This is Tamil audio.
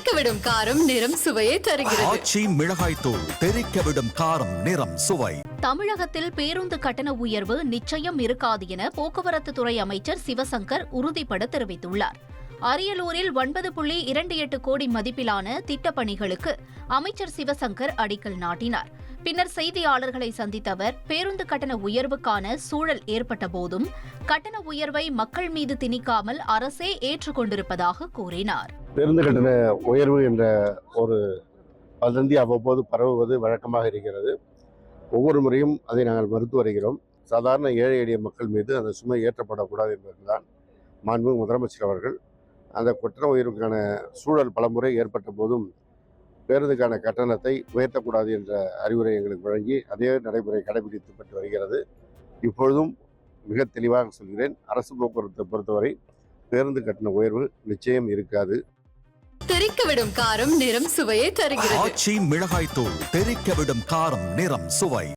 தெறிக்கவிடும் காரம் நிறம் சுவையை தருகிறது. ஆச்சி மிளகாய் தூள் தெறிக்க விடும் காரம் நிறம் சுவை. தமிழகத்தில் பேருந்து கட்டண உயர்வு நிச்சயம் இருக்காது என போக்குவரத்து துறை அமைச்சர் சிவசங்கர் உறுதிபட தெரிவித்துள்ளார். அரியலூரில் ஒன்பது புள்ளி இரண்டு எட்டு கோடி மதிப்பிலான திட்டப்பணிகளுக்கு அமைச்சர் சிவசங்கர் அடிக்கல் நாட்டினார். பின்னர் செய்தியாளர்களை சந்தித்த அவர் பேருந்து கட்டண உயர்வுக்கான சூழல் ஏற்பட்ட போதும் கட்டண உயர்வை மக்கள் மீது திணிக்காமல் அரசே ஏற்றுக்கொண்டிருப்பதாக கூறினார். பேருந்து கட்டண உயர்வு என்ற ஒரு வதந்தி அவ்வப்போது பரவுவது வழக்கமாக இருக்கிறது. ஒவ்வொரு முறையும் அதை நாங்கள் மறுத்து வருகிறோம். சாதாரண ஏழை எளிய மக்கள் மீது அந்த சுமை ஏற்றப்படக்கூடாது என்பதுதான் மாண்பு முதலமைச்சர் அவர்கள். அந்த கட்டண உயர்வுக்கான சூழல் பலமுறை ஏற்பட்ட போதும் பேருந்துக்கான கட்டணத்தை உயர்த்தக்கூடாது என்ற அறிவுரை எங்களுக்கு வழங்கி அதே நடைமுறை கடைபிடிக்கப்பட்டு வருகிறது. இப்பொழுதும் மிக தெளிவாக சொல்கிறேன் அரசு போக்குவரத்தை பொறுத்தவரை பேருந்து கட்டண உயர்வு நிச்சயம் இருக்காது. தெறிக்கவிடும் காரம் நிறம் சுவையை தருகிறது. ஆச்சி மிளகாய் தூள் தெறிக்க விடும் காரம் நிறம் சுவை.